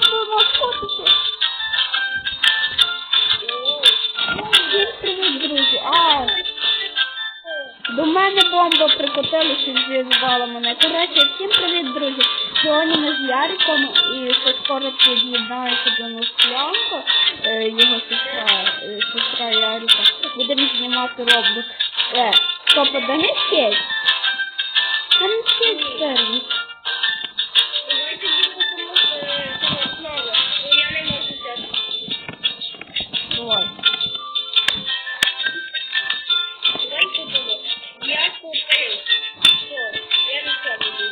фотити. Всім привіт, друзі. А, до мене бомба прикотилася і зв'язувала мене. Коротше, всім привіт, друзі. Сьогодні ми з Яриком і ще скоро під'єднається до нас Янко, е, його сестра, е, сестра Ярика. Будемо знімати роблок. Е, стоп, а де не сеть? Там не сеть. Давай. Давайте будемо. Я купив. Все, Я не буду.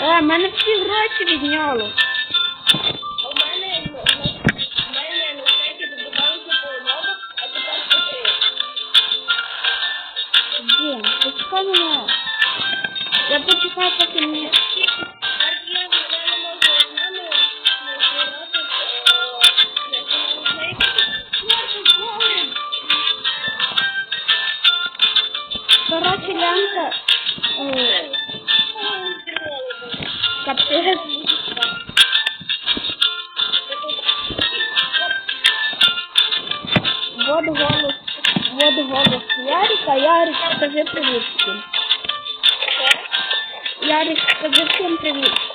Я? Е, мене всі гроші відняло. Короче, лямка... Капец. капець. Вот голос. Вот голос Ярика. Ярик, скажи привет всем. Ярик, скажи всем привіт.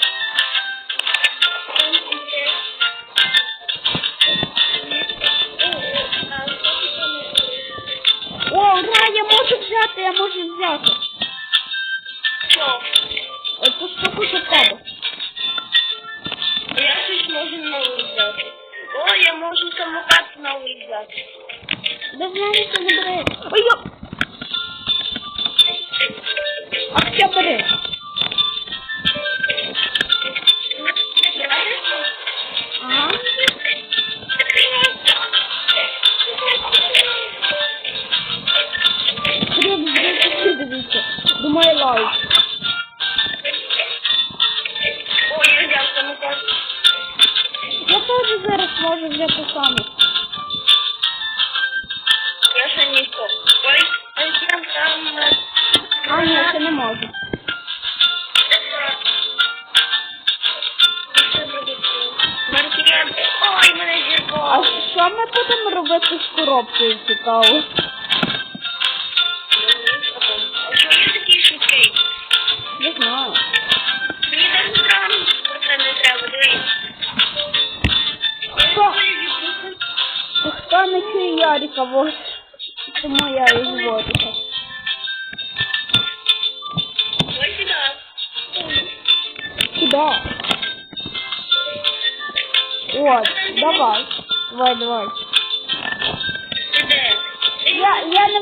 Взяти, я можу взяти. Эту штуку за тебе. Я щось можу новий взяти. О, я можу самокат новий взяти. Да знаєш, що не бери. Ой, йоп. А. робити з коробкою цікаво? А що я такий швидкий? Не знаю. Мені навіть там про це не треба, дивись. Хто? Хто не чує Ярика, вот. Тому я і говорю. так. Ой, сюди. Куда? Вот, давай. Давай, давай. Ти де? Я, я не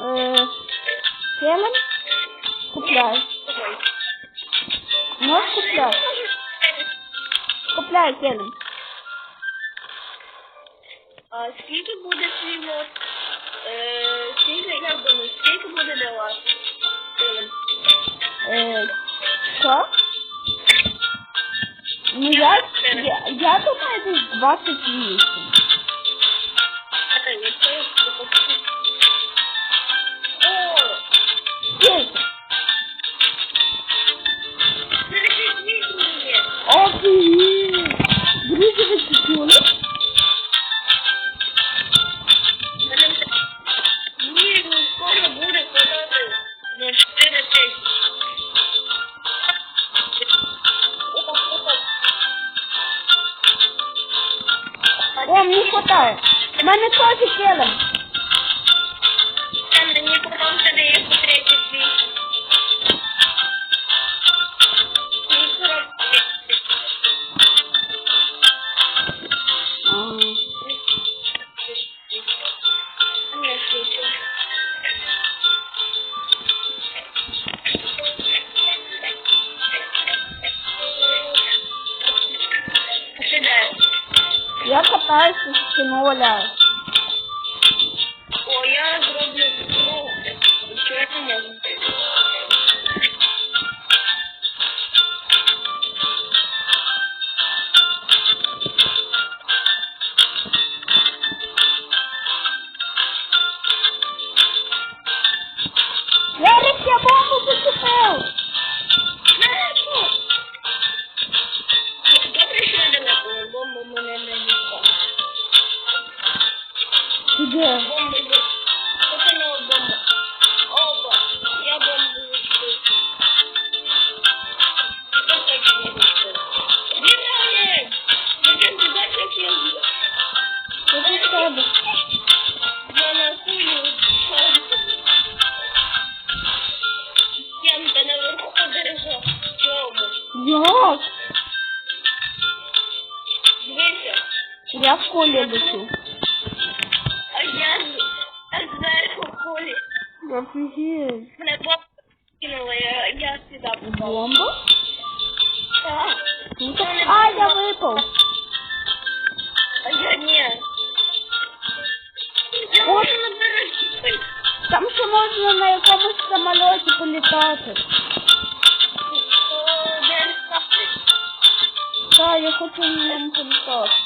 Е, Келем? Купляю. Можеш купляти? Купляю келем. А скільки буде свій лот? Е, скільки, як думаєш, скільки буде для вас? Е, що? Ну я, я, я думаю, десь 28. З Як? Дивися. Я в колі лечу. А я зверху кулі. Офігеть. Мене бомба кинула, я, я сюди попав. Бомба? Так. Ну, так- А, я випав. А я ні. Я От. можу на березі. Там ще можна на якомусь самольоті політати. Так, я хочу на ньому політати. Я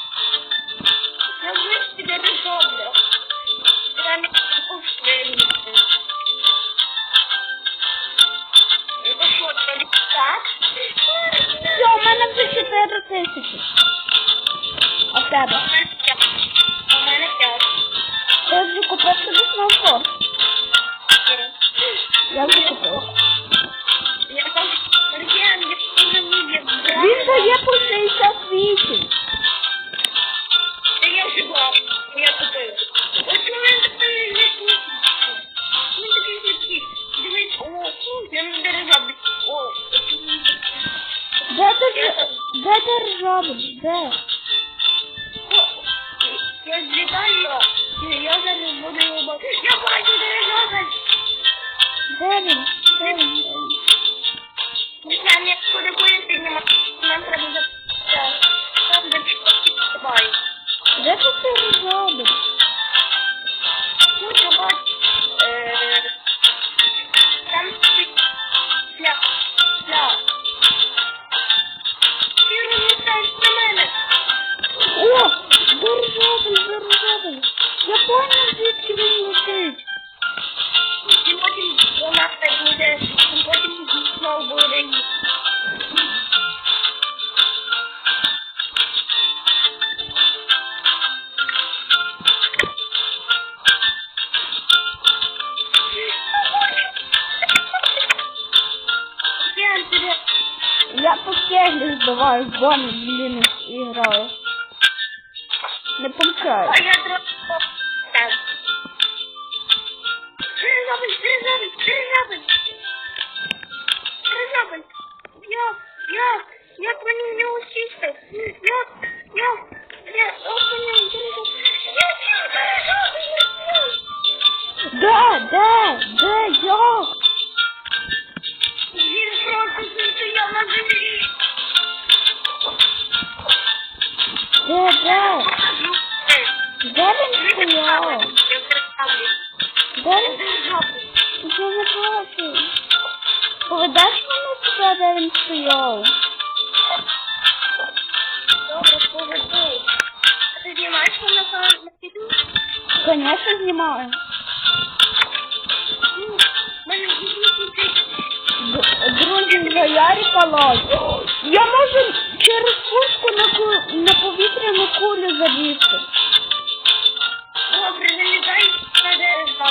Де ти де ти держава? Де? Я злітаю. Серйозно не буду робити. Я бачу серйозно. Де він? Де він? Не знаю, як куди буде. Нам треба запитати. Там, де чого Де ти серйозно? Де, де, де, як? Він просто стояв на землі. Де, де? Де він стояв? Я дирижабль. Де він? Дирижабль. Я не бачу. Поведеш мене туди, де він стояв? Мене на. Мене дійсно Д- Друзі, за лазь. Я можу через пушку на, ку... на повітряну кулю залізти. Добре, залізай на дерево.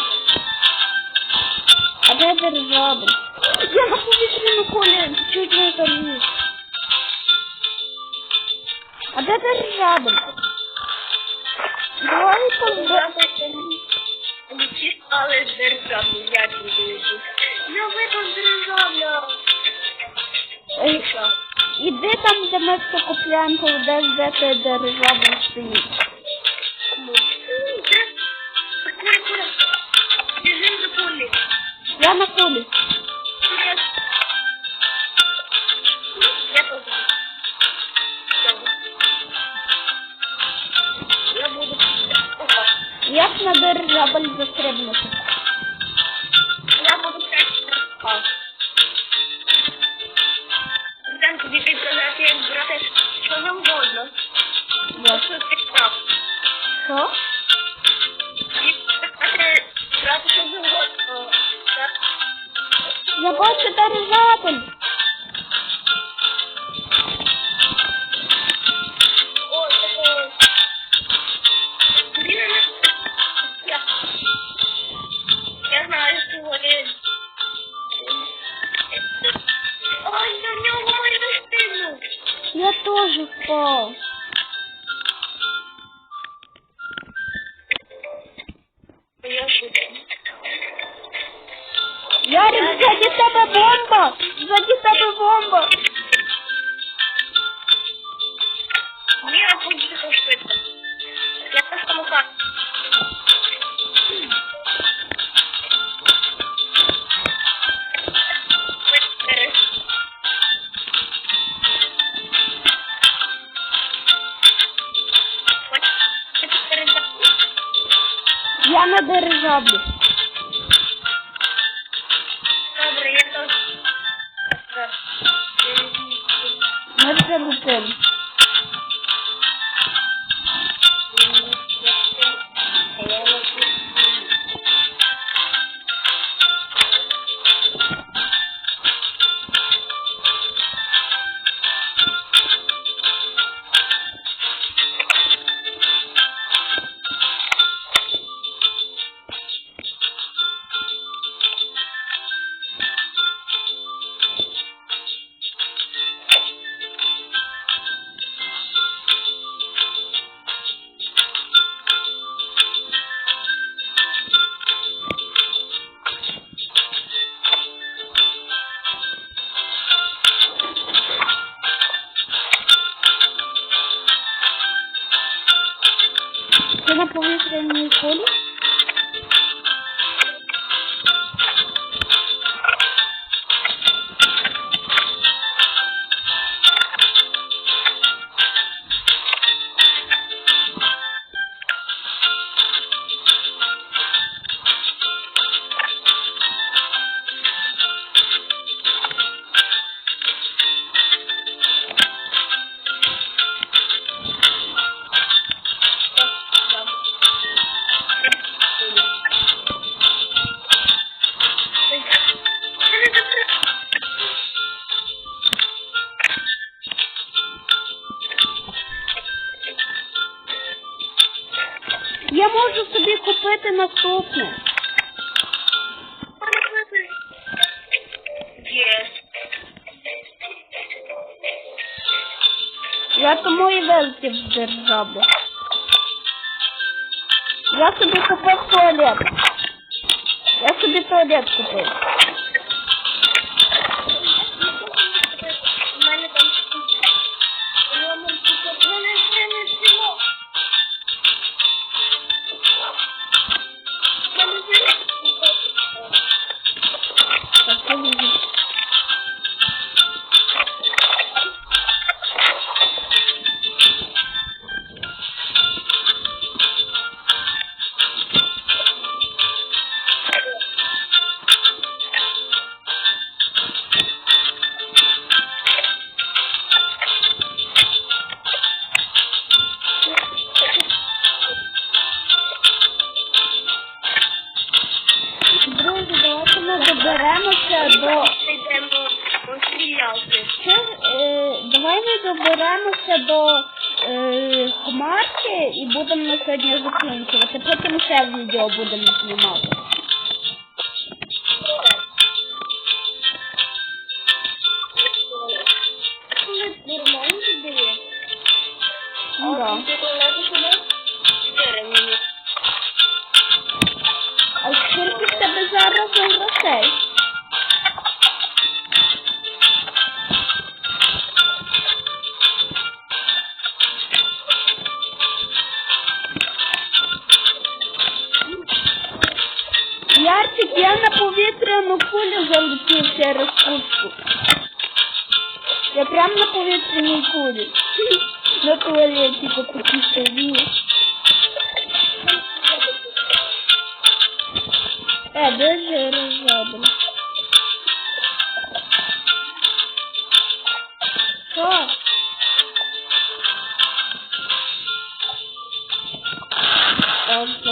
А де держави? Я на повітряну кулю чуть не заліз. А де держави? Давай позбираємо. Летиш, але з як не летиш. Я випав державля. Іди там, де ми все купляємо, поведеш, де ти держава стоїть. Де? Полі. Я на кулі. Державель застрибнути? Я буду працювати. Дам тобі підказати, як брати що завгодно. Вот. Що ти прав. Що? І брати, брати що завгодно. Так? Я бачу державель. О, бомба! с тобой бомба! На повітряній кулі? собі купив туалет. Я собі туалет купив. готуватися до е, хмарки і будемо на сьогодні закінчувати. Потім ще відео будемо знімати. Ну кулі зомбі через куртку. Я прям на повітряній кулі. На туалеті такі собі. Е, дуже розробимо. Що? Ось